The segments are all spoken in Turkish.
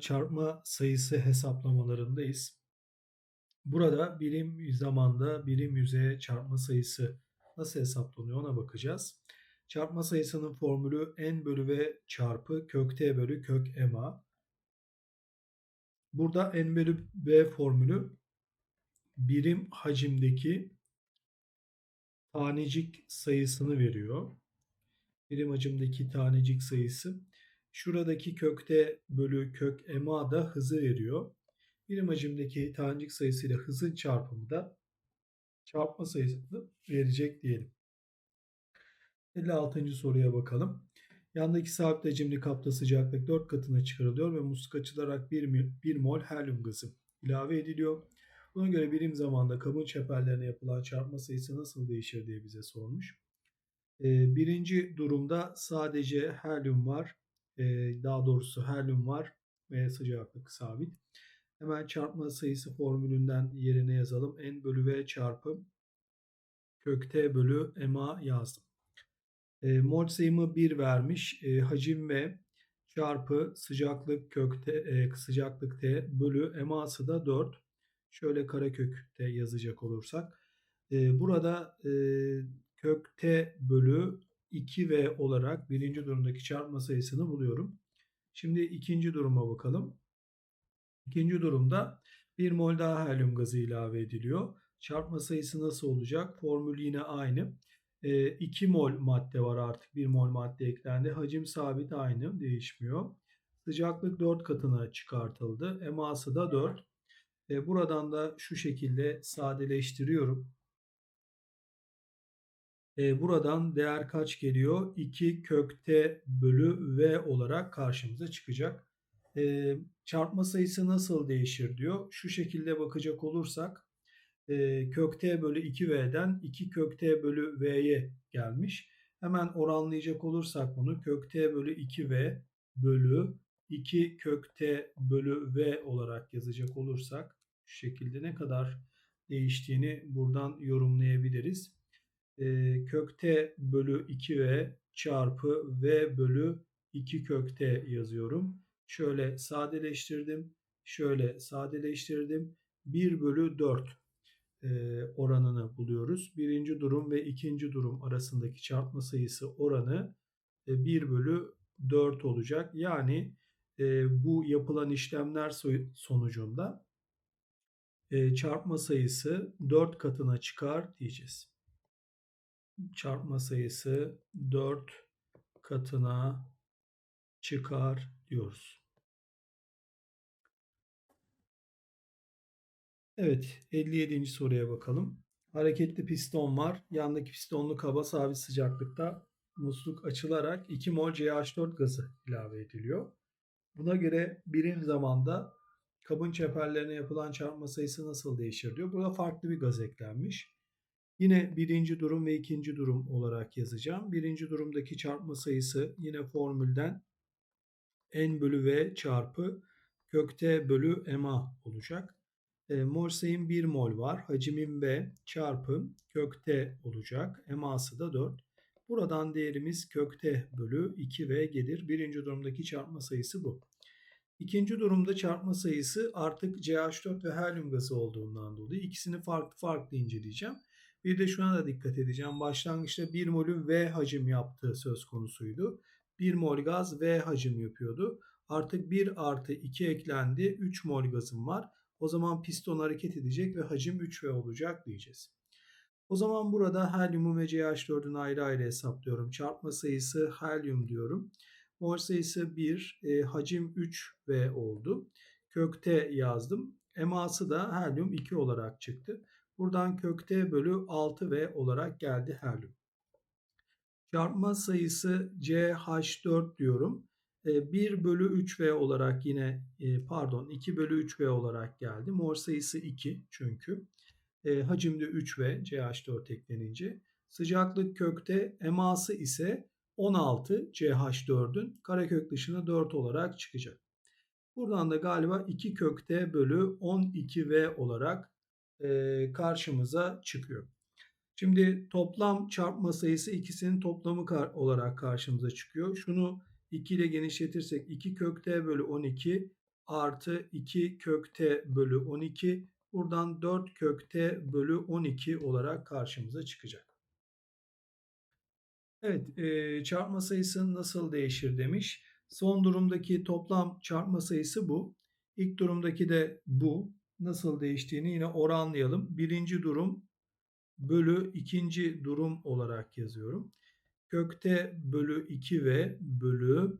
çarpma sayısı hesaplamalarındayız. Burada birim zamanda birim yüzeye çarpma sayısı nasıl hesaplanıyor ona bakacağız. Çarpma sayısının formülü n bölü v çarpı kök t bölü kök ma. Burada n bölü v formülü birim hacimdeki tanecik sayısını veriyor. Birim hacimdeki tanecik sayısı. Şuradaki kökte bölü kök ema da hızı veriyor. Birim hacimdeki tanecik sayısıyla hızın çarpımı da çarpma sayısını verecek diyelim. 56. soruya bakalım. Yandaki sabit hacimli kapta sıcaklık 4 katına çıkarılıyor ve musluk açılarak 1, 1 mol helyum gazı ilave ediliyor. Buna göre birim zamanda kabın çeperlerine yapılan çarpma sayısı nasıl değişir diye bize sormuş. Ee, birinci durumda sadece helyum var. Daha doğrusu helyum var ve sıcaklık sabit. Hemen çarpma sayısı formülünden yerine yazalım. N bölü V çarpı kök T bölü MA yazdım. E, mol sayımı 1 vermiş. E, hacim V çarpı sıcaklık kök T, e, sıcaklık T bölü MA'sı da 4. Şöyle karekökte yazacak olursak. E, burada e, kök T bölü 2V olarak birinci durumdaki çarpma sayısını buluyorum. Şimdi ikinci duruma bakalım. İkinci durumda 1 mol daha helyum gazı ilave ediliyor. Çarpma sayısı nasıl olacak? Formül yine aynı. 2 mol madde var artık. 1 mol madde eklendi. Hacim sabit aynı. Değişmiyor. Sıcaklık 4 katına çıkartıldı. Eması da 4. Buradan da şu şekilde sadeleştiriyorum. Buradan değer kaç geliyor? 2 kökte bölü v olarak karşımıza çıkacak. Çarpma sayısı nasıl değişir diyor. Şu şekilde bakacak olursak kök t bölü 2v'den 2 kök t bölü v'ye gelmiş. Hemen oranlayacak olursak bunu kök t bölü 2v bölü 2 kök t bölü v olarak yazacak olursak şu şekilde ne kadar değiştiğini buradan yorumlayabiliriz. Kök t bölü 2v çarpı v bölü 2 kök t yazıyorum. Şöyle sadeleştirdim. Şöyle sadeleştirdim. 1 bölü 4 e, oranını buluyoruz. Birinci durum ve ikinci durum arasındaki çarpma sayısı oranı 1 e, bölü 4 olacak. Yani bu yapılan işlemler sonucunda çarpma sayısı 4 katına çıkar diyeceğiz. Çarpma sayısı 4 katına çıkar diyoruz. Evet 57. soruya bakalım. Hareketli piston var. Yandaki pistonlu kaba sabit sıcaklıkta musluk açılarak 2 mol CH4 gazı ilave ediliyor. Buna göre birim zamanda kabın çeperlerine yapılan çarpma sayısı nasıl değişir diyor. Burada farklı bir gaz eklenmiş. Yine birinci durum ve ikinci durum olarak yazacağım. Birinci durumdaki çarpma sayısı yine formülden n bölü v çarpı kökte bölü ma olacak. E, mol sayım 1 mol var. Hacimim B çarpı kökte olacak. Eması da 4. Buradan değerimiz kökte bölü 2V gelir. Birinci durumdaki çarpma sayısı bu. İkinci durumda çarpma sayısı artık CH4 ve helyum gazı olduğundan dolayı ikisini farklı farklı inceleyeceğim. Bir de şuna da dikkat edeceğim. Başlangıçta 1 molün V hacim yaptığı söz konusuydu. 1 mol gaz V hacim yapıyordu. Artık 1 artı 2 eklendi. 3 mol gazım var. O zaman piston hareket edecek ve hacim 3V olacak diyeceğiz. O zaman burada helyumu ve CH4'ün ayrı ayrı hesaplıyorum. Çarpma sayısı helyum diyorum. Mol sayısı 1, e, hacim 3V oldu. Kökte yazdım. Eması da helyum 2 olarak çıktı. Buradan kökte bölü 6V olarak geldi helyum. Çarpma sayısı CH4 diyorum. 1 ee, bölü 3V olarak yine e, pardon 2 bölü 3V olarak geldi. Mol sayısı 2 çünkü. E, hacimde 3V CH4 eklenince. Sıcaklık kökte eması ise 16 CH4'ün karekök dışına 4 olarak çıkacak. Buradan da galiba 2 kökte bölü 12V olarak karşımıza çıkıyor. Şimdi toplam çarpma sayısı ikisinin toplamı olarak karşımıza çıkıyor. Şunu 2 ile genişletirsek 2 kök t bölü 12 artı 2 kökte bölü 12. Buradan 4 kökte bölü 12 olarak karşımıza çıkacak. Evet, çarpma sayısı nasıl değişir demiş. Son durumdaki toplam çarpma sayısı bu. İlk durumdaki de bu. Nasıl değiştiğini yine oranlayalım. Birinci durum bölü ikinci durum olarak yazıyorum. Kökte bölü 2 ve bölü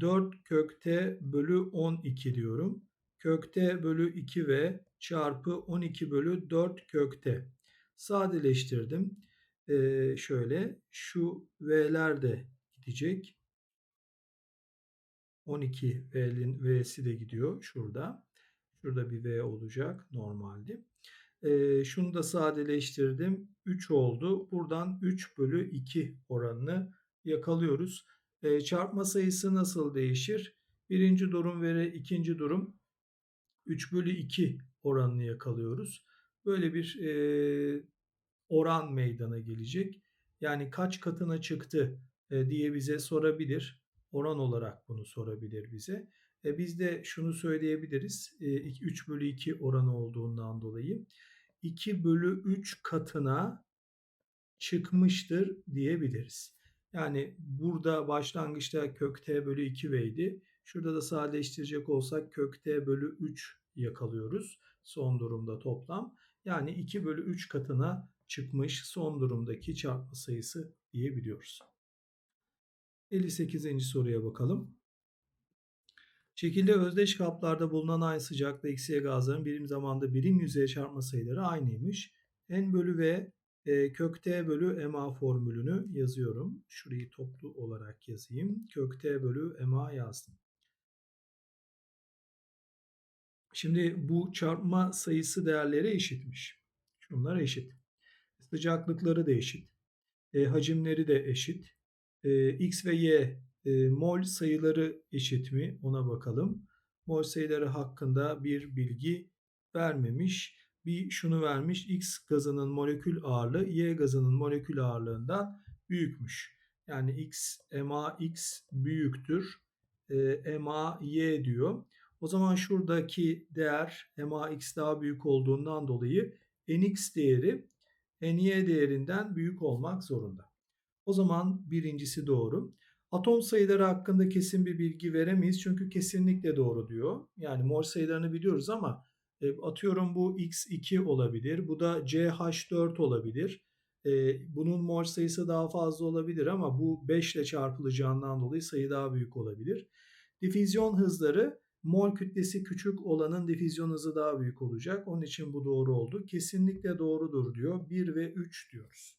4 kökte bölü 12 diyorum. Kökte bölü 2 ve çarpı 12 bölü 4 kökte. Sadeleştirdim. Ee, şöyle şu v'ler de gidecek. 12 v'nin v'si de gidiyor şurada. Şurada bir v olacak normalde. Ee, şunu da sadeleştirdim. 3 oldu. Buradan 3 bölü 2 oranını yakalıyoruz. Ee, çarpma sayısı nasıl değişir? Birinci durum ve ikinci durum 3 bölü 2 oranını yakalıyoruz. Böyle bir e, oran meydana gelecek. Yani kaç katına çıktı e, diye bize sorabilir. Oran olarak bunu sorabilir bize. E, biz de şunu söyleyebiliriz. E, 3 bölü 2 oranı olduğundan dolayı 2 bölü 3 katına çıkmıştır diyebiliriz. Yani burada başlangıçta kök t bölü 2 v'ydi. Şurada da sadeleştirecek olsak kök t bölü 3 yakalıyoruz. Son durumda toplam. Yani 2 bölü 3 katına çıkmış son durumdaki çarpma sayısı diyebiliyoruz. 58. soruya bakalım. Şekilde özdeş kaplarda bulunan aynı sıcaklıkta eksiye gazların birim zamanda birim yüzeye çarpma sayıları aynıymış. N bölü V e, kök T bölü MA formülünü yazıyorum. Şurayı toplu olarak yazayım. Kök T bölü MA yazdım. Şimdi bu çarpma sayısı değerleri eşitmiş. Şunlar eşit. Sıcaklıkları da eşit. E, hacimleri de eşit. E, X ve Y e, mol sayıları eşit mi ona bakalım. Mol sayıları hakkında bir bilgi vermemiş. Bir şunu vermiş. X gazının molekül ağırlığı Y gazının molekül ağırlığından büyükmüş. Yani X MAX büyüktür. E, MAY diyor. O zaman şuradaki değer MAX daha büyük olduğundan dolayı NX değeri NY değerinden büyük olmak zorunda. O zaman birincisi doğru. Atom sayıları hakkında kesin bir bilgi veremeyiz çünkü kesinlikle doğru diyor. Yani mol sayılarını biliyoruz ama e, atıyorum bu X2 olabilir, bu da CH4 olabilir. E, bunun mol sayısı daha fazla olabilir ama bu 5 ile çarpılacağından dolayı sayı daha büyük olabilir. Difüzyon hızları mol kütlesi küçük olanın difüzyon hızı daha büyük olacak. Onun için bu doğru oldu. Kesinlikle doğrudur diyor. 1 ve 3 diyoruz.